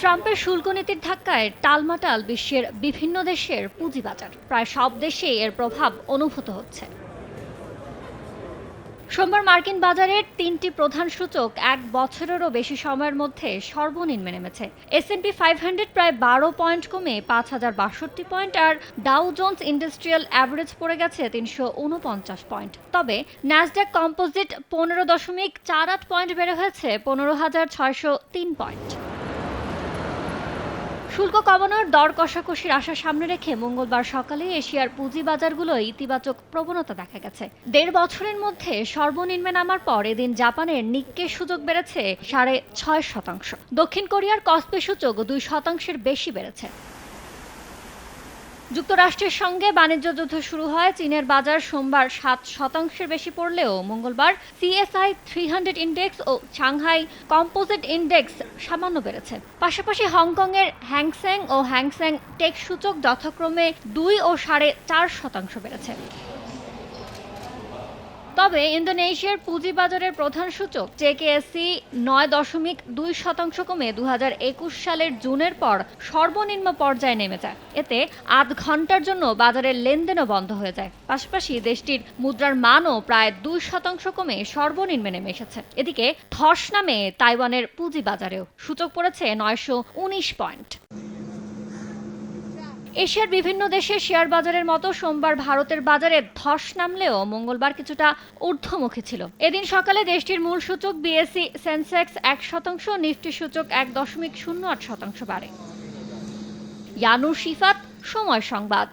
ট্রাম্পের শুল্ক নীতির ধাক্কায় টালমাটাল বিশ্বের বিভিন্ন দেশের পুঁজিবাজার। প্রায় সব দেশেই এর প্রভাব অনুভূত হচ্ছে। সোমবার মার্কিন বাজারের তিনটি প্রধান সূচক এক বছরেরও বেশি সময়ের মধ্যে সর্বনিম্নে নেমেছে। এসএনপি ফাইভ হান্ড্রেড প্রায় বারো পয়েন্ট কমে পাঁচ হাজার বাষট্টি পয়েন্ট আর ডাউ জোন্স ইন্ডাস্ট্রিয়াল অ্যাভারেজ পড়ে গেছে তিনশো উনপঞ্চাশ পয়েন্ট। তবে ন্যাসডাক কম্পোজিট পনেরো দশমিক চার আট পয়েন্ট বেড়ে হয়েছে পনেরো হাজার ছয়শো তিন পয়েন্ট। শুল্ক কমানোর দর কষাকষির আশা সামনে রেখে মঙ্গলবার সকালে এশিয়ার পুঁজিবাজারগুলোয় ইতিবাচক প্রবণতা দেখা গেছে। দেড় বছরের মধ্যে সর্বনিম্নে নামার পর এদিন জাপানের নিক্কে সুযোগ বেড়েছে সাড়ে ছয় শতাংশ। দক্ষিণ কোরিয়ার কসপে সূচক দুই শতাংশের বেশি বেড়েছে। যুক্তরাষ্ট্রের সঙ্গে বাণিজ্য যুদ্ধ শুরু হয়। চীনের বাজার সোমবার সাত শতাংশের বেশি পড়লেও মঙ্গলবার সিএসআই থ্রি হান্ড্রেড ইন্ডেক্স ও সাংহাই কম্পোজিট ইন্ডেক্স সামান্য বেড়েছে। পাশাপাশি হংকংয়ের হ্যাংস্যাং ও হ্যাংস্যাং টেক সূচক যথাক্রমে দুই ও সাড়ে চার শতাংশ বেড়েছে। তবে ইন্দোনেশিয়ার পুঁজিবাজারের প্রধান সূচক জেকেএসসি নয় দশমিক দুই শতাংশ কমে দু হাজার একুশ সালের জুনের পর সর্বনিম্ন পর্যায়ে নেমে যায়। এতে আধ ঘণ্টার জন্য বাজারের লেনদেনও বন্ধ হয়ে যায়। পাশাপাশি দেশটির মুদ্রার মানও প্রায় দুই শতাংশ কমে সর্বনিম্নে নেমে এসেছে। এদিকে ধস নামে তাইওয়ানের পুঁজিবাজারেও সূচক পড়েছে নয়শো উনিশ পয়েন্ট। এশিয়ার বিভিন্ন দেশে শেয়ার বাজারের মতো সোমবার ভারতের বাজারে ধস নামলেও মঙ্গলবার কিছুটা ঊর্ধ্বমুখী ছিল। এদিন সকালে দেশটির মূল সূচক বিএসসি সেন্সেক্স এক শতাংশ, নিফটি সূচক এক দশমিক শূন্য আট শতাংশ বাড়ে। ইয়ানুর শিফাত, সময় সংবাদ।